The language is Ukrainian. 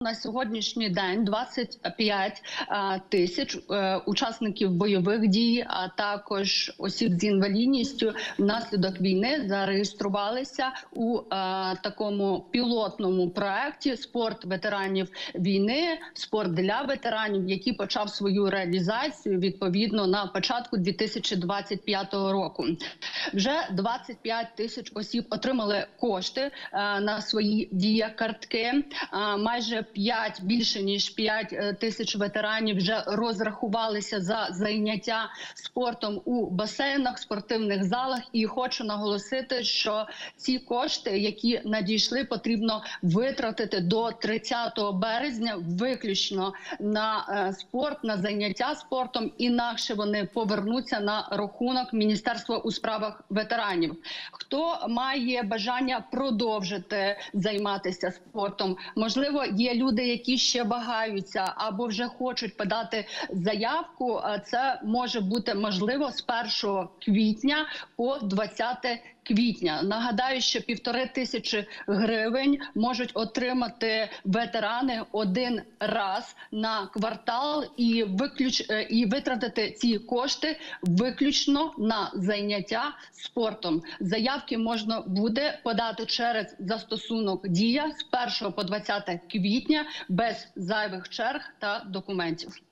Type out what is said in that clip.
На сьогоднішній день 25 е, тисяч е, учасників бойових дій, а також осіб з інвалідністю внаслідок війни зареєструвалися у е, такому пілотному проекті спорт ветеранів війни, спорт для ветеранів, який почав свою реалізацію відповідно на початку 2025 року. Вже 25 тисяч осіб отримали кошти е, на свої дія картки. Майже 5, більше ніж 5 е, тисяч ветеранів вже розрахувалися за зайняття спортом у басейнах, спортивних залах. І хочу наголосити, що ці кошти, які надійшли, потрібно витратити до 30 березня, виключно на е, спорт, на заняття спортом. Інакше вони повернуться на рахунок Міністерства у справах ветеранів. Хто має бажання продовжити займатися спортом? Можливо, є люди, які ще вагаються або вже хочуть подати заявку. Е, Це може бути можливо з 1 квітня по 20 квітня. Нагадаю, що півтори тисячі гривень можуть отримати ветерани один раз на квартал і виключ е, і витратити ці кошти виключно на зайняття спортом. Заявки можна буде подати через застосунок дія з 1 по 20 квітня без зайвих черг та документів.